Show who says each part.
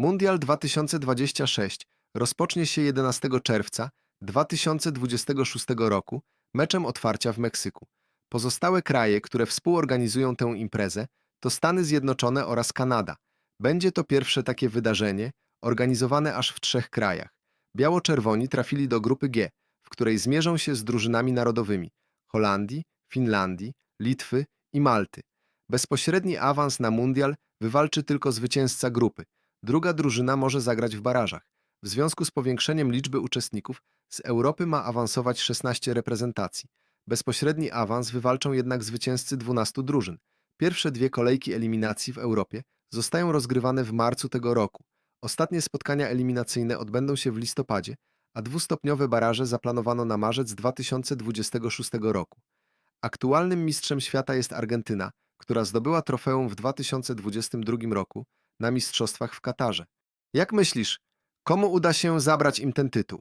Speaker 1: Mundial 2026 rozpocznie się 11 czerwca 2026 roku meczem otwarcia w Meksyku. Pozostałe kraje, które współorganizują tę imprezę, to Stany Zjednoczone oraz Kanada. Będzie to pierwsze takie wydarzenie, organizowane aż w trzech krajach. Biało-czerwoni trafili do grupy G, w której zmierzą się z drużynami narodowymi Holandii, Finlandii, Litwy i Malty. Bezpośredni awans na mundial wywalczy tylko zwycięzca grupy. Druga drużyna może zagrać w barażach. W związku z powiększeniem liczby uczestników z Europy ma awansować 16 reprezentacji. Bezpośredni awans wywalczą jednak zwycięzcy 12 drużyn. Pierwsze dwie kolejki eliminacji w Europie zostają rozgrywane w marcu tego roku. Ostatnie spotkania eliminacyjne odbędą się w listopadzie, a dwustopniowe baraże zaplanowano na marzec 2026 roku. Aktualnym mistrzem świata jest Argentyna, która zdobyła trofeum w 2022 roku na Mistrzostwach w Katarze. Jak myślisz, komu uda się zabrać im ten tytuł?